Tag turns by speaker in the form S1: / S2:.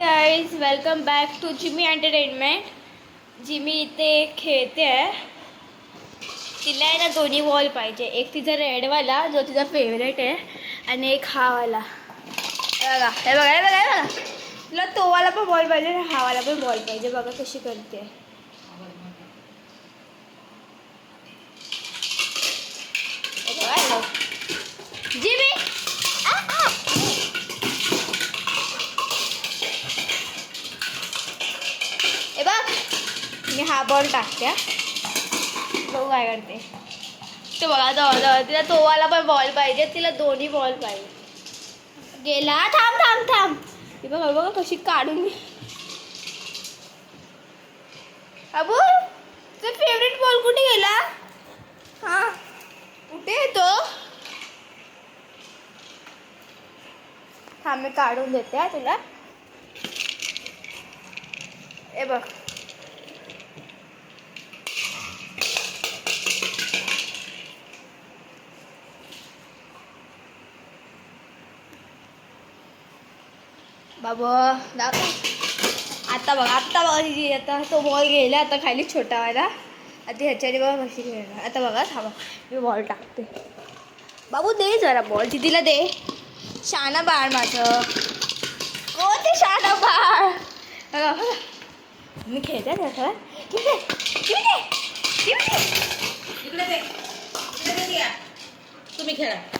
S1: Guys welcome back to Jimmy entertainment Jimmy इथे खेळते आहे. तिला आहे ना दोन्ही बॉल पाहिजे. एक तिचा रेडवाला जो तिचा फेवरेट आहे आणि एक हावाला बघा हे बघा हे बघा हे बघा. तिला तो वाला पण बॉल पाहिजे आणि हावाला पण बॉल पाहिजे. बघा कशी करते. जिमी हे बघ. मी हा बॉल टाकते बघू काय करते. तो बघा जवळ जवळ तिला तो वाला पण बॉल पाहिजे तिला दोन्ही बॉल पाहिजे. गेला थांब थांब थांब. हे बघा बघा कशी काढून अबू तुझा फेवरेट बॉल कुठे गेला? हा कुठे येतो थांब मी काढून देते तुला. बघ. बाबा दाखव आता बघ आता बघा तिची आता तो बॉल गेला आता खाली छोटा व्हायला. आता ह्याच्याने बघा कशी खेळणार. आता बघा थांबा. मी बॉल टाकते. बाबू दे जरा बॉल तिला दे. शाना बाळ माझं. हो ते शाना बाळ? बघा बघा. मी खेळते ना ठीक आहे.
S2: या. तुम्ही खेळा.